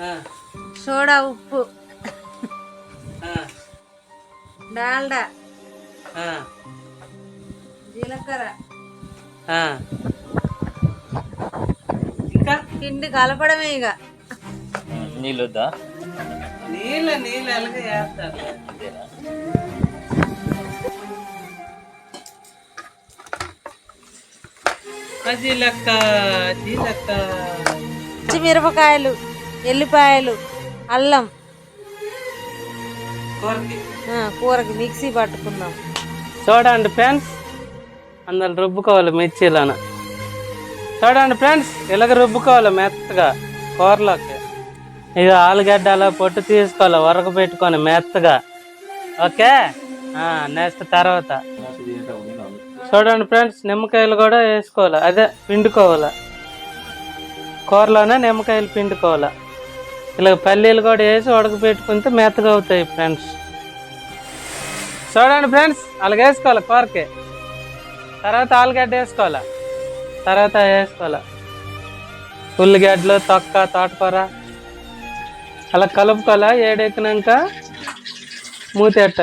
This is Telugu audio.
ఆ, సోడా ఉప్పు. ఆ, డాల్డా. ఆ, జీలకర్ర. ఆ. ఇంకా? పిండి కలపడమే ఇక. నీళ్ళు వద్దా నీళ్ళ నీళ్ళు ఎలాగ వేస్తారు అది లెక్క అది లెక్క పచ్చిమిరపకాయలు. ఎల్లిపాయలు అల్లం. కూరకి. మిక్సీ పట్టుకుందాం. చూడండి ఫ్రెండ్స్ అందులో రుబ్బుకోవాలి మిర్చీలోన. చూడండి ఫ్రెండ్స్ ఇలాగ రుబ్బుకోవాలి మెత్తగా కూరలోకి. ఇక ఆలుగడ్డ అలా పొట్టు తీసుకోవాలి వరకు పెట్టుకొని మెత్తగా. ఓకే? నెక్స్ట్ తర్వాత. చూడండి ఫ్రెండ్స్ నిమ్మకాయలు కూడా వేసుకోవాలి అదే పిండుకోవాలి. కూరలోనే నిమ్మకాయలు పిండుకోవాలి. ఇలా పల్లీలు కూడా వేసి ఉడకపెట్టుకుంటే మెత్తగా అవుతాయి ఫ్రెండ్స్ చూడండి ఫ్రెండ్స్ అలాగ వేసుకోవాలి కూరకి? తర్వాత ఆలుగడ్డ వేసుకోవాలి? తర్వాత వేసుకోవాలి? ఉల్లిగడ్డలు తొక్క తోటకూర. అలా కలుపుకోవాలా? ఏడెక్కినాక మూతెట్టాలి